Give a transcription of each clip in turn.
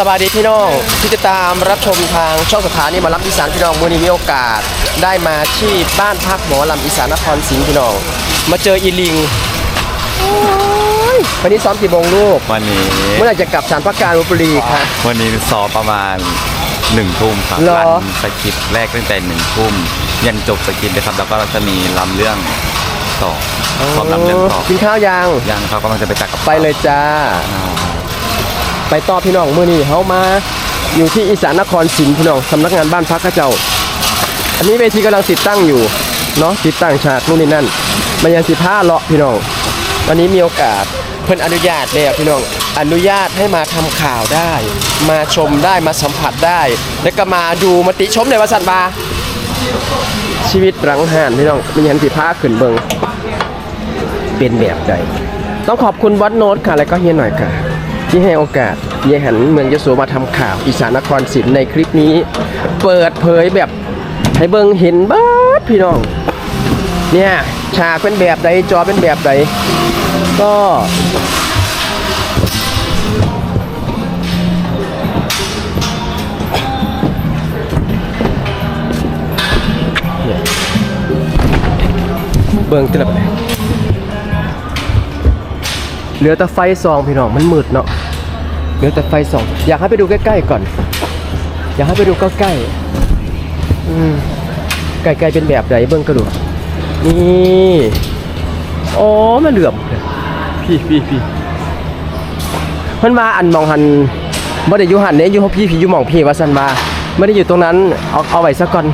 สวัสดีพี่น้องที่ติดตามรับชมทางช่องสถานีหมารับอีสานพี่น้องมื่อนี้มีโอกาส ได้มาที่บ้านพักหมอลำอีสานนครศรีพี่น้อง มาเจออีลิงโอ้ยวันนี้ซ้อมกี่โมงลูกวันนี้ เมื่อไหร่จะกลับสารพักการลพบุรีคะวันนี้ซ้อมประมาณหนึ่งทุ่มครับเหรอรันสคริปต์แรกตั้งแต่หนึ่งทุ่มยันจบสคริปต์เลยครับแล้วก็เราจะมีลำเรื่องต่อซ้อมลำเรื่องต่อกินข้าวยังยังเขากำลังจะไปจัดกับไปเลยจ้าอ่า ไปต่อพี่น้องเมื่อนี้เขามาอยู่ที่อีสานนครศรีพี่น้องสำนักงานบ้านพักข้าเจ้า อันนี้เวทีกำลังติดตั้งอยู่เนาะติดตั้งฉากนู่นนี่นั่นมันยังสิผ้าเลาะพี่น้องวันนี้มีโอกาสเพิ่นอนุญาตแล้วพี่น้องอนุญาตให้มาทำข่าวได้ มาชมได้มาสัมผัสได้ แล้วก็มาดูมาติชมในวัสันบาชีวิตหลังห่านพี่น้องมันยังสิผ้าขึ้นเบิงเป็นแบบใดต้องขอบคุณวัดโน้ตค่ะแล้วก็เฮียหน่อยค่ะ ที่ให้โอกาสเยหันเมืองยโสมาทำข่าวอีสานนครศรีในคลิปนี้ เปิดเผยแบบให้เบิงเห็นบ้ดพี่น้อง เนี่ยฉากเป็นแบบใดจอเป็นแบบใดก็เบิ่งแต่ละแบบ เหลือแต่ไฟซองพี่น้องมันมืดเนาะเหลือแต่ไฟซอง อยากให้ไปดูใกล้ๆก่อน อยากให้ไปดูใกล้ๆอืมไกลๆเป็นแบบใดเบิ่งก็ดูกนี่โอ้มาเหลื่อมพี่พี่พี่เพิ่นมาอันมองหันบ่ได้อยู่หันเด้ยอยู่พี่พี่อยู่มองพี่ว่าซั่นว่าไม่ได้อยู่ตรงนั้นเอาเอาไว้ซะก่อน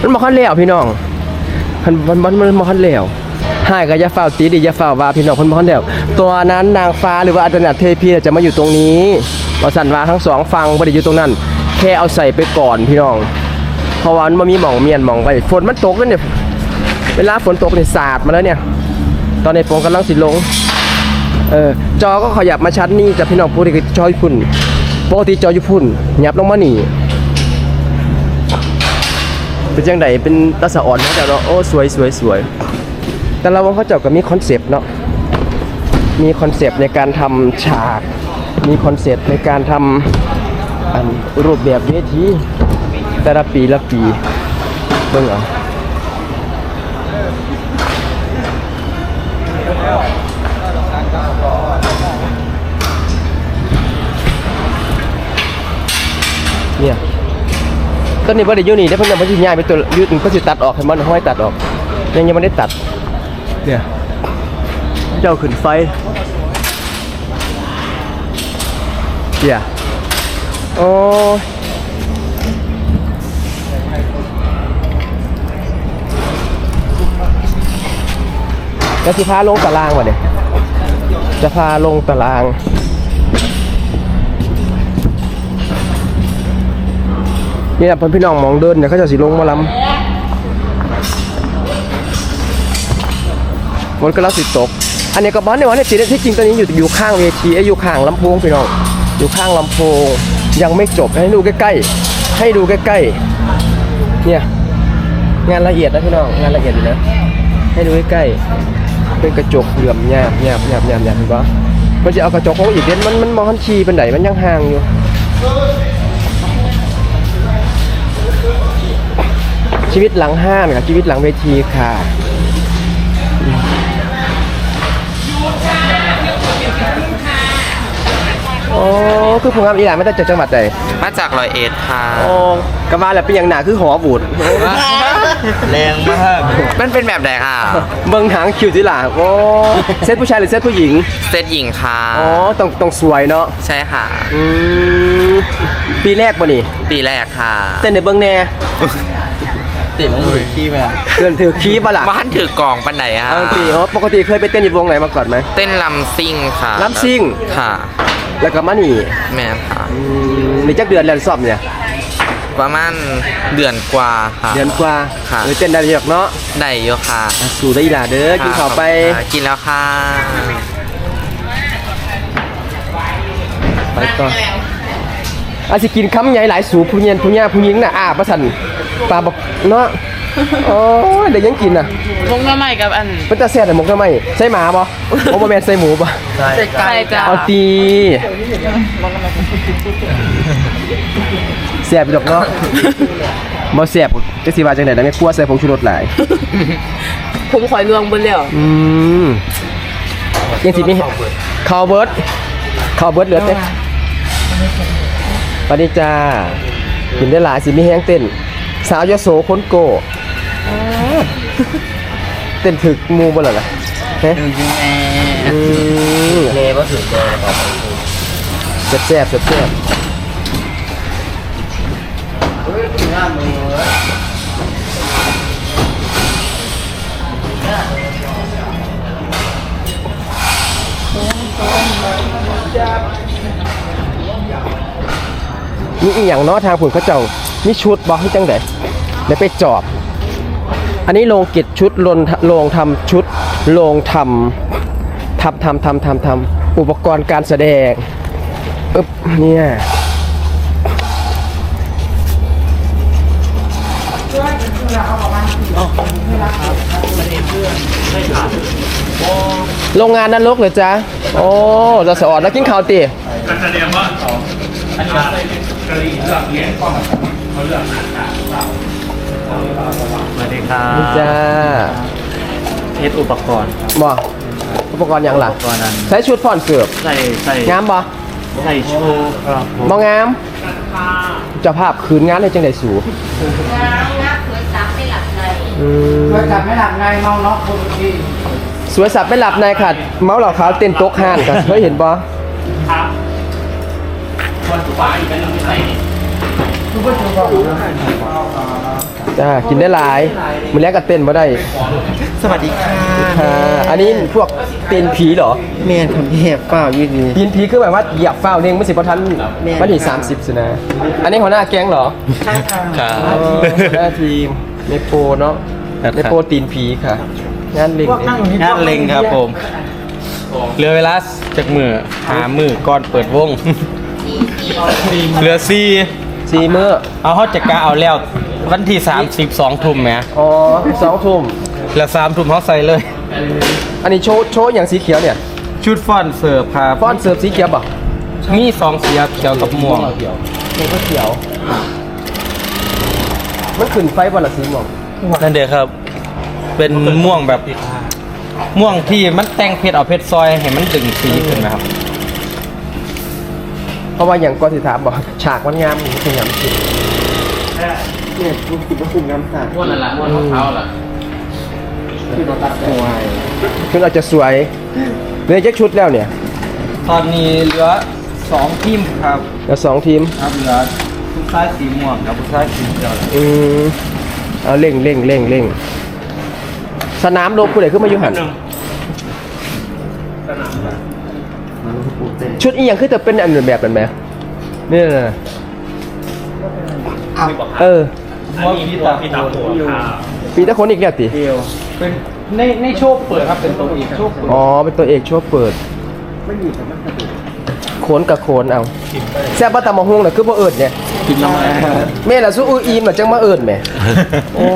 มันบ่คันแล้วพี่น้องมันมันมันมันบ่คันแล้ว หายก็อย่าเฝ้าตีดิอย่าเฝ้าว่าพี่น้องพ่นบ่คันแล้วตัวนั้นนางฟ้าหรือว่าอาจารย์เทพีจะมาอยู่ตรงนี้ว่าซั่นว่าทั้งสองฝั่งบ่ได้อยู่ตรงนั้น แค่เอาใส่ไปก่อนพี่น้องเพราะว่ามันมีหมองเมียนหมองไว้ฝนมันตกแล้วเนี่ยเวลาฝนตกเนี่ยสาดมาแล้วเนี่ย ตอนนี้ผมกำลังสิลงเออจอก็ขยับมาชั้นนี่จะพี่น้องพูดคือจอญี่ปุ่นปกติจอญี่ปุ่นยับลงมานี่เป็นจังไดเป็นตาสะอ่อนเขาเจ้าเนาโอ้สวยสวยสวย แต่ละวันเขาเจ้าก็มีคอนเซปต์เนาะมีคอนเซปต์ในการทำฉาก มีคอนเซปต์ในการทำอันรูปแบบเวทีแต่ละปีละปีเบิ่งเอาเนี่ยต้นนี้บ่ได้อยู่นี่ได้เพิ่งจะมาที่ย้ายไปตัวยุดก็สิตัดออกให้มันห้อยตัดออกยังยังไม่ได้ตัด เนี่ยเจ้าขึ้นไฟเนี่ยโอ้จะสิพาลงตารางวะเนี่ยจะพาลงตารางนี่แหละเพิ่นพี่น้องมองเดินเดี๋ยเขาจะสิลงมาล้ำ ฝนก็แล้วสิตก อันนี้ก็บอลในวันนี้ติดที่จริงตอนนี้อยู่อยู่ข้างเวทีอ้ยอยู่ข้างลำโพงพี่น้องอยู่ข้างลำโพงยังไม่จบให้ดูใกล้ๆให้ดูใกล้ๆเนี่ยงานละเอียดนะพี่น้องงานละเอียดอยู่นะ ให้ดูใกล้ๆเป็นกระจกเหลื่อมหยาบหยาบหยาบหยาบหยาบเห็นปะมันจะเอากระจกของอีกเด่นมันมันมองทันชีเป็นไหนมันยังห่างอยู่ชีวิตหลังห้านกับชีวิตหลังเวทีค่ะ คือผมงามอีหลานไม่ได้จากจังหวัดใดมาจากรอยเอ็ดค่ะโอ้กระมาแหละเป็นอย่างหนาคือหอบูดแรงมากมันเป็นแบบไหนค่ะ เบิ่งหางคิวที่หลังโอ้เซตผู้ชายหรือเซตผู้หญิง เซตหญิงค่ะ อ๋อต้องต้องสวยเนาะ ใช่ค่ะ อืมปีแรกป่ะนี่ ปีแรกค่ะ เต้นในเบิ่งแน่ติดแล้วถือขี้ไหมเตือนถือคีบป่ะล่ะบ้านถือกล่องปันไหนค่ะเอาตีอ๋อปกติเคยไปเต้นอยู่วงไหนมาก่อนไหม เต้นลำซิ่งค่ะลำซิ่งค่ะ แล้วก็มานี่แม่ค่ะอืมนี่จักเดือนแล้วสอบเนี่ย ประมาณเดือนกว่าค่ะ เดือนกว่าค่ะ เออเต้นได้เยอะเนาะได้อยู่ค่ะอะสู่ได้อีหล่าเด้อกินข้าวไป ค่ะกินแล้วค่ะไปต่ออาจสิกินคำใหญ่หลายสูผู้เย็นผู้ย่าผู้หญิงน่ะอ่าประสันปลาบอกเนาะ โอ้ยเดี๋ยวยังกินอะมงมาใหม่กับอันเป็นตาแซ่บแต่หมกทำไมใส่หมาบ่โอ้บ่แม่นใส่หมูบ่ใส่ไก่จ้าเอาตีแซ่บอยู่ดอกเนาะบ่แซ่บจังสิว่าจังได๋นะแม่ครัวใส่ผงชูรสหลาย ผมขอยลวงบนแล้วอืมยังสิมีข้าวเบิร์ดข้าวเบิร์ดเหลือเต้ปานิจากินได้หลายสิมีแห้งเต้น สาวยโสคนโก เต้นถึกหมูบ่ล่ะล่ะเฮ้ยอืมเล่ว่าถึงเลยครับแซ่บแซ่บแซ่บมีอีหยังเนาะทางผุนเขาเจ้ามีชุดบอกให้จังไดเดี๋ยวไปจอบ อันนี้โรงกิจชุดลนโรงทำชุดโรงทำทำทำทำทำทำอุปกรณ์การแสดงปึ๊บเนี่ยโรงงานนั้นลกเลยจ้ะโอ้เราสอดแล้วกินข้าวตีก็แสดงว่าสอันนี้กะหรี่เลือกเนี่ยเขาเลือกนาหารเร ดีครับนี่จ้าเทสอุปกรณ์ครับบ่อุปกรณ์หยังล่ะอุปกรณ์นั้นใช้ชุดผ่อนเสือบใส่ใส่งามบ่ใส่โชว์ครับผมบ่งามเจ้าภาพคืนงานให้จังได๋สูงับเคยซับไม่หลับในอืมเพื่อจับไม่หลับไงเมาเนาะคนที่สวยสับไม่หลับในค่ะเมาเหล่าขาวเต้นโต๊ะห้านกันเคยเห็นบ่ จ้ากินได้หลายมื้อแรกก็เต้นบ่ได้สวัสดีค่ะค่ะอันนี้พวกเต้นผีเหรอเมียนผมเหบเปล่ายืดดีปีนผีคือแบบว่าเหยียบฟ้าวเด้งไม่สิบ่ทันแม่วันที่30สินะ อันนี้หัวหน้าแก๊งเหรอครับอ๋อหัวหน้าทีมในโปรเนาะในโปรตีนผีค่ะ งานเล็งพวกนั่งอยู่นี่งานเล็งครับผมเหลือเวลาจากมือหามือก่อนเปิดวงเหลือซี สีมือเอาเขาจะกะเอาแล้ววันที่32ทุ่มแหมอ๋อสองทุ่มแล้ว3ทุ่มเขาใส่เลย อันนี้โชว์โชว์อย่างสีเขียวเนี่ยชุดฟอนต์เสิร์ฟครับฟอนต์เสิร์ฟสีเขียวป่ะมีสองสีครับเขียวกับม่วงมันก็เขียว มันขึ้นไฟวันละสีม่วงนั่นเดียวครับ เป็นม่วงแบบม่วงที่มันแต่งเพชรเอาเพชรซอยให้มันดึงสีขึ้นนะครับเพ ราะว่าอย่างกอสิถามบอกฉากมันงามมันเป็นงามจริงเนี่ยคุณคิดว่าคุณน้ำสัตว์ม่วงนั่นแหละม่วงของเขาล่ะคือเราตัดหัวคือเราจะสวยเหลยจะชุดแล้วเนี่ย ตอนนี้เหลือสองทีมครับแล้วสองทีมครับเหลือผู้ชายสีม่วงกับผู้ชายสีเขียวอืมเอาเร่งเร่งเร่งเร่งสนามลบผู้ใดขึ้นมาอยู่หัน ชุดอีหยังคือจะเป็นอันแบบนั้นไหมนี่นะเอาเออม่วงพี่ตาพี่ตาหัวปีตะคนอีกแล้วติเดียวเป็นในในโชว์เปิดครับเป็นตัวอีกโชว์เปิดอ๋อเป็นตัวเอกช่วเปิดไม่มีแต่มันกระดูกโขนกับโขนเอาแซ่บบ่ตำมะฮุงน่ะคือบ่เอิ้นเนี่ยกินน้ำมันแม่ล่ะสู้อูอีมน่ะจังมาเอิ้นแหม่โอ้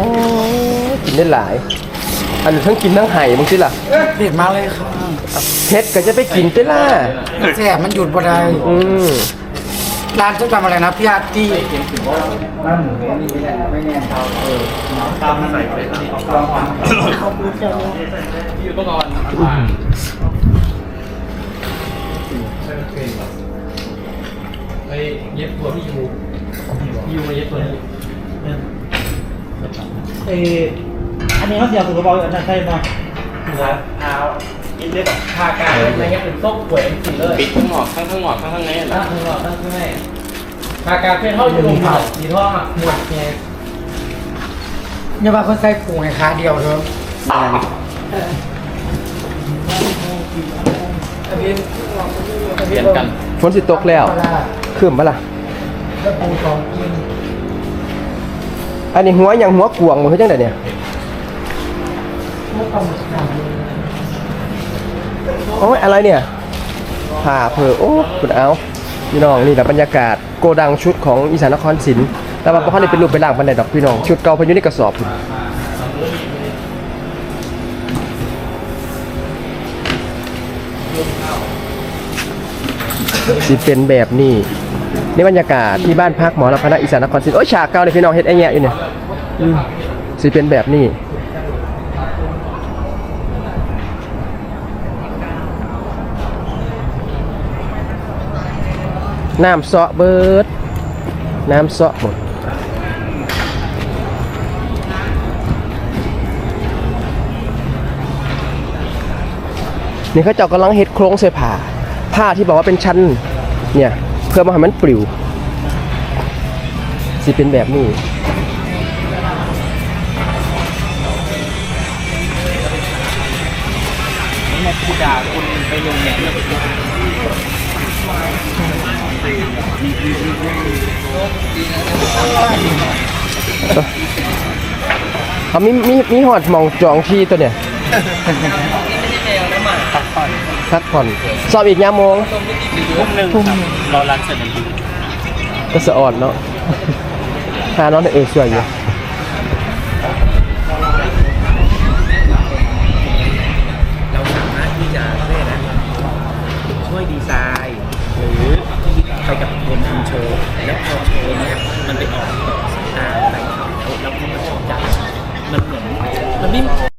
กินได้หลาย อันนี้ทั้งกินทั้งไห้มึงสิล่ะเผ็ดมากเลยค่ะเฮ็ดก็จะไปกินไปล่ะแสบมันหยุดบ่ได้อืมร้านจะทำอะไรนะพี่อาร์ตี้ร้านหมูนี่ไม่แน่ไม่แน่เตาเออตามมันใส่ไปเขาพูดเจอไปเย็บตัวพี่ยูพี่ยูมาเย็บตัวนี้เอออั นนี้เขาเสียสุขภาพอันนั้นใช่ไหมผ้ากาอะไรเงี้ยเป็นต้มแขวนสิเลยปิดข้างหมอกข้างข้างหมอกข้างข้างในตั้งข้างนอกตั้งข้างในผ้ากาเป็นเท่าอยู่ลงสีทองอะหมวดแกเนี่ยว่าเขาใส่ปูในขาเดียวเถอะเปลี่ยนกันฝนสิตกแล้วคืมปะล่ะแล้วปูสองกินอันนี้หัวอย่างหัวกวางมันคือจังไดเนี่ยพวกต้องท โอ้ยอะไรเนี่ยผ่าเผอโอ้คุณเอาพี่น้องนี่แหละบรรยากาศโกดังชุดของอีสานนครศิลป์แต่ว่าพ่อนี่เป็นรูปเป็นร่างปันไดดอกพี่น้องชุดเก่าพยุนี่กระสอบสิเป็นแบบนี้นี่บรรยากาศที่บ้านพักหมอรัพนักอีสานนครศิลป์โอ้ยฉากเก่าเลยพี่น้องเฮ็ดไอ้เงียอยู่เนี่ยสิเป็นแบบนี้ น้ำเสาะเบิด น้ำเสาะหมดนี่เขาเจ้ากำลังเฮ็ดโครงเสื้อผ้าผ้าที่บอกว่าเป็นชั้นเนี่ย เพื่อมาให้มันปลิวสิเป็นแบบนี้กูด่าคุณไปลงเนี่ย เขามีมีมีหอดหมองจองที่ตัวเนี่ยพักผ่อนสอบอีกยามโมงทุ่มหนึ่งครับรอรันเสร็จแล้วก็สะอ่อนเนาะหาน้องในเออช่วยอยู่ ไปกับวมทำโชว์ และพอโชว์เนี่ยมันไปออกต่อสายตไปแล้วแล้วพอมันออกจากมันเหมือนมันไม่